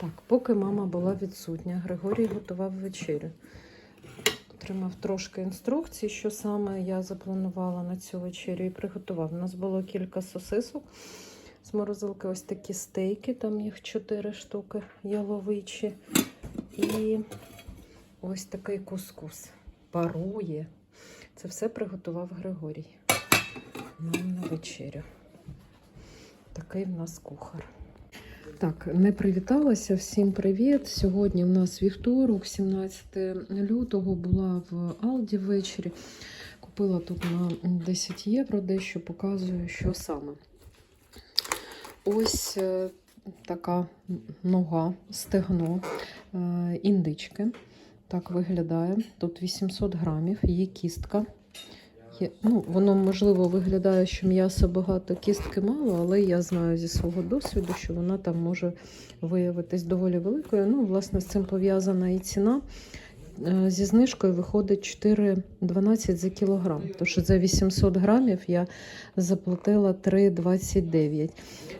Так, поки мама була відсутня, Григорій готував вечерю. Отримав трошки інструкцій, що саме я запланувала на цю вечерю і приготував. У нас було кілька сосисок з морозилки, ось такі стейки, там їх чотири штуки яловичі. І ось такий кускус. Парує. Це все приготував Григорій. Нам на вечерю. Такий в нас кухар. Так, не привіталася. Всім привіт. Сьогодні в нас вівторок, 17 лютого, була в Алді ввечері. Купила тут на 10 євро, дещо показую, що саме. Ось е, така нога, стегно е, індички. Так виглядає. Тут 800 грамів, є кістка. Є, ну, воно, можливо, виглядає, що м'яса багато, кістки мало, але я знаю зі свого досвіду, що вона там може виявитись доволі великою. Ну, власне, з цим пов'язана і ціна. Е, Зі знижкою виходить 4,12 за кілограм. Тож за 800 грамів я заплатила 3,29.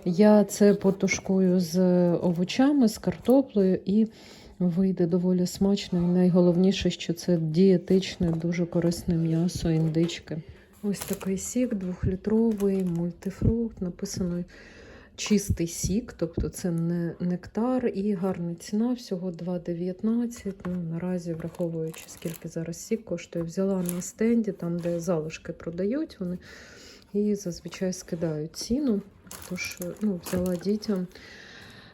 Я це потушкую з овочами, з картоплею і вийде доволі смачно. І найголовніше, що це дієтичне, дуже корисне м'ясо індички. Ось такий сік двохлітровий, мультифрукт, написано чистий сік, тобто це не нектар і гарна ціна, всього 2,19. Ну, наразі, враховуючи, скільки зараз сік коштує, взяла на стенді, там, де залишки продають, вони і зазвичай скидають ціну. Тож ну, взяла дітям.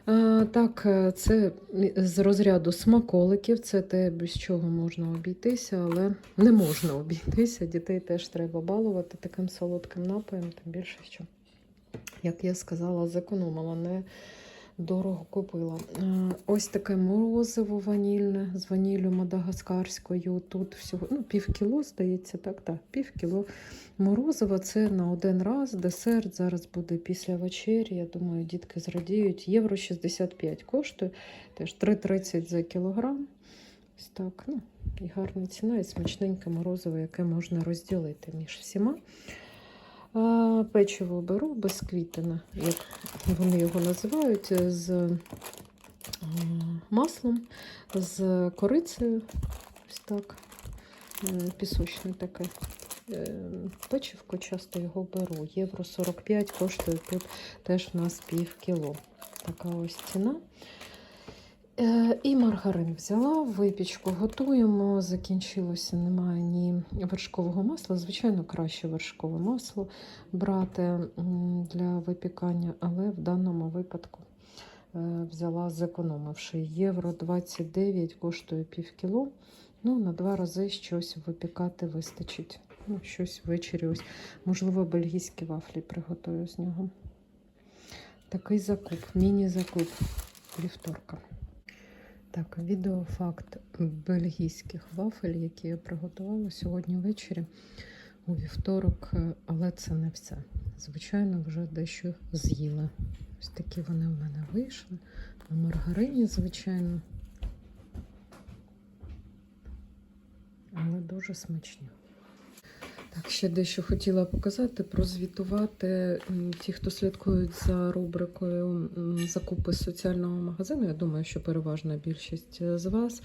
А, Так, е, це з розряду смаколиків, це те, без чого можна обійтися, але не можна обійтися. Дітей теж треба балувати таким солодким напоєм, тим більше, що, як я сказала, зекономила, не дорого купила. Е, Ось таке морозиво ванільне з ваніллю мадагаскарською. Тут всього ну, пів кіло, здається, так, так, пів кіло морозива. Це на один раз. Десерт зараз буде після вечері. Я думаю, дітки зрадіють. Євро 65 коштує. Теж 3,30 за кілограм. Ось так, ну, і гарна ціна, і смачненьке морозиво, яке можна розділити між всіма. Печиво беру безквітне, як вони його називають, з е, маслом, з корицею. Ось так. Пісочне таке. Е, Печивко часто його беру. Євро 45 коштує тут теж нас пів кіло. Така ось ціна. Е, І маргарин взяла, випічку готуємо. Закінчилося, немає ні вершкового масла. Звичайно, краще вершкове масло брати для випікання, але в даному випадку е, взяла, зекономивши. Євро 29 коштує пів кіло. Ну, на два рази щось випікати вистачить. Ну, щось ввечері. Ось, можливо, бельгійські вафлі приготую з нього. Такий закуп, міні-закуп вівторка. Так, відеофакт бельгійських вафель, які я приготувала сьогодні ввечері у вівторок, але це не все. Звичайно, вже дещо з'їла. Ось такі вони в мене вийшли. На маргарині, звичайно. Але дуже смачні. Так, ще дещо хотіла показати, прозвітувати ті, хто слідкують за рубрикою закупи соціального магазину. Я думаю, що переважна більшість е, з вас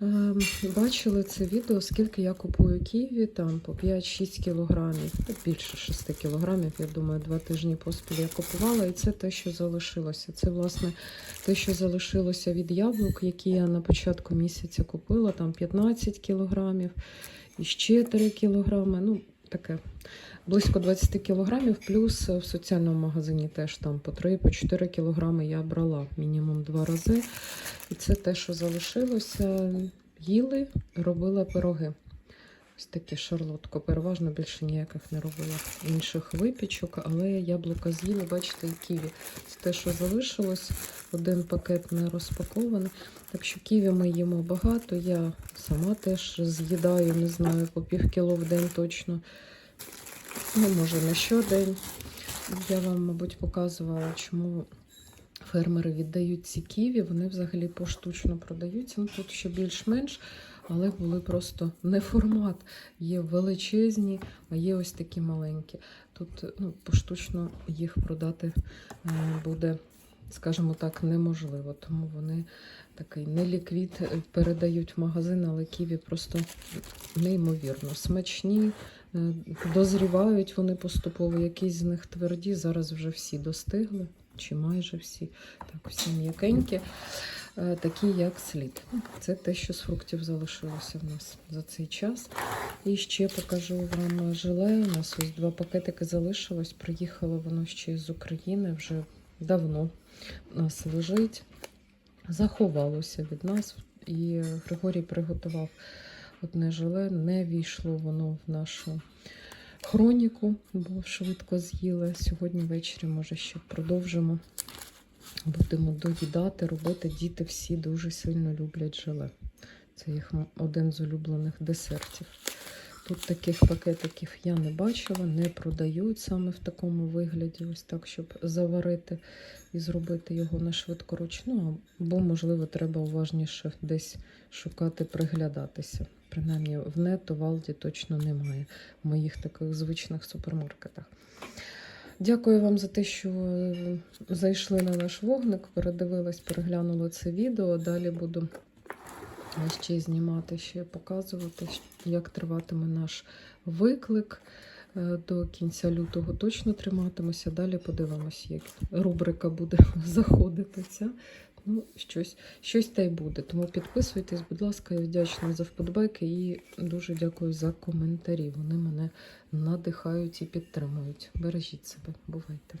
ем, бачили це відео, скільки я купую ківі, там по 5-6 кілограмів, більше 6 кілограмів, я думаю, два тижні поспіль я купувала, і це те, що залишилося. Це, власне, те, що залишилося від яблук, які я на початку місяця купила, там 15 кілограмів і ще 3 кілограми. Ну, таке близько 20 кілограмів, плюс в соціальному магазині теж там по 3 по кілограми я брала мінімум два рази. І це те, що залишилося. Їли, робила пироги. Ось такі шарлотко. Переважно більше ніяких не робила інших випічок, але яблука з'їли, бачите, і ківі. Це те, що залишилось. Один пакет не розпакований. Так що ківі ми їмо багато. Я сама теж з'їдаю, не знаю, по пів кіло в день точно. Ну, може, на щодень. Я вам, мабуть, показувала, чому фермери віддають ці ківі. Вони взагалі поштучно продаються. Ну, тут ще більш-менш, але були просто не формат. Є величезні, а є ось такі маленькі. Тут ну, поштучно їх продати е, буде скажімо так, неможливо. Тому вони такий неліквід е, передають в магазин, але ківі просто неймовірно смачні, е, дозрівають вони поступово. Якісь з них тверді. Зараз вже всі достигли, чи майже всі. Так, всі м'якенькі, такі як слід. Це те, що з фруктів залишилося в нас за цей час. І ще покажу вам желе. У нас ось два пакетики залишилось. Приїхало воно ще з України вже давно. У нас лежить, заховалося від нас. І Григорій приготував одне желе. Не війшло воно в нашу хроніку, бо швидко з'їли. Сьогодні ввечері, може, ще продовжимо. Будемо доїдати, робити. Діти всі дуже сильно люблять желе. Це їх один з улюблених десертів. Тут таких пакетиків я не бачила, не продають саме в такому вигляді, ось так, щоб заварити і зробити його на швидкоруч. Ну, або, можливо, треба уважніше десь шукати, приглядатися. Принаймні в нету, в Алді точно немає в моїх таких звичних супермаркетах. Дякую вам за те, що е, зайшли на наш вогник, передивились, переглянули це відео. Далі буду ще знімати, ще показувати, як триватиме наш виклик. Е, До кінця лютого точно триматимуся. Далі подивимося, як рубрика буде заходити. Ця. Ну, щось, щось та й буде. Тому підписуйтесь, будь ласка, я вдячна за вподобайки і дуже дякую за коментарі. Вони мене надихають і підтримують. Бережіть себе, бувайте.